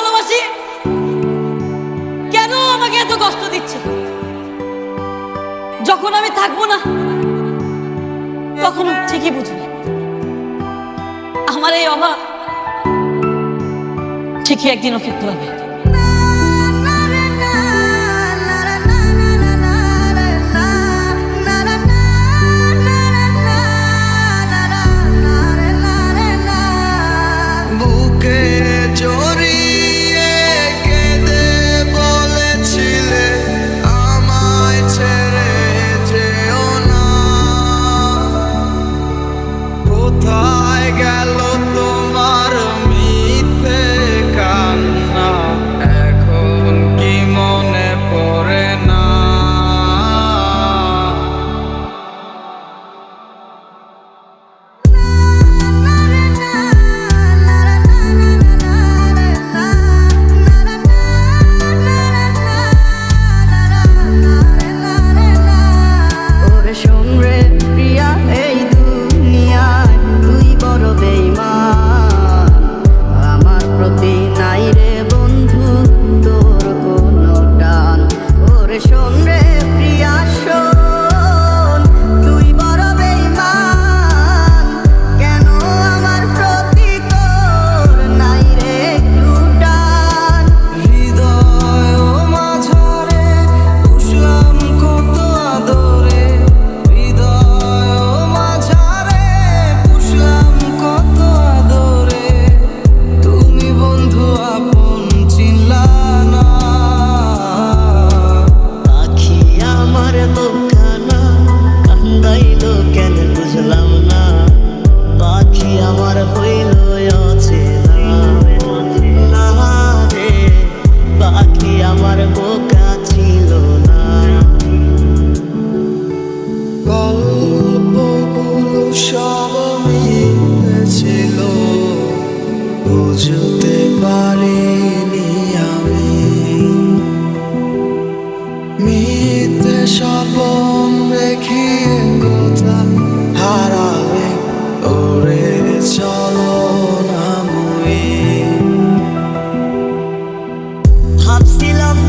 ভালোবাসি? কেন আমাকে এত কষ্ট দিচ্ছে? যখন আমি থাকব না, তখন ঠিকই বুঝবে। আমার এই অভাব ঠিকই একদিন ওকে হবে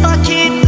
পাখি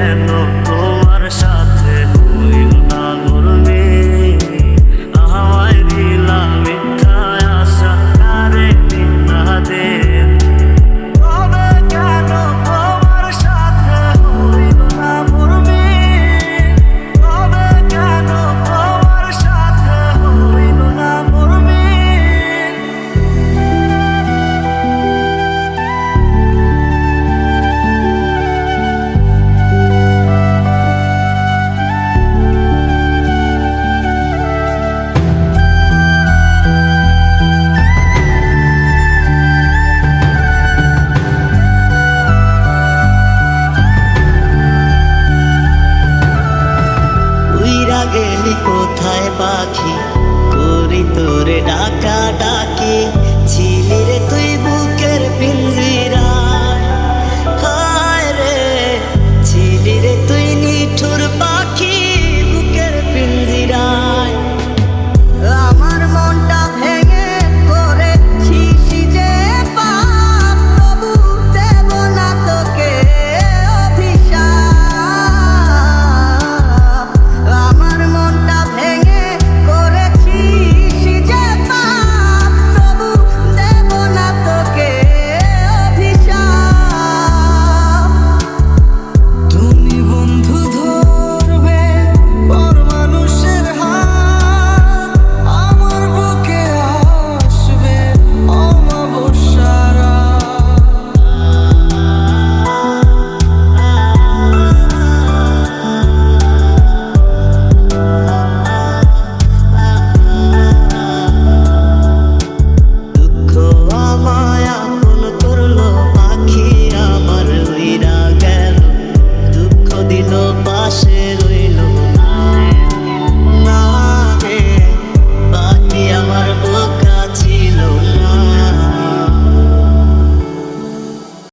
and পাখি করি তোরে ডাকা ডাকি। ছিলি তুই বুকের পিল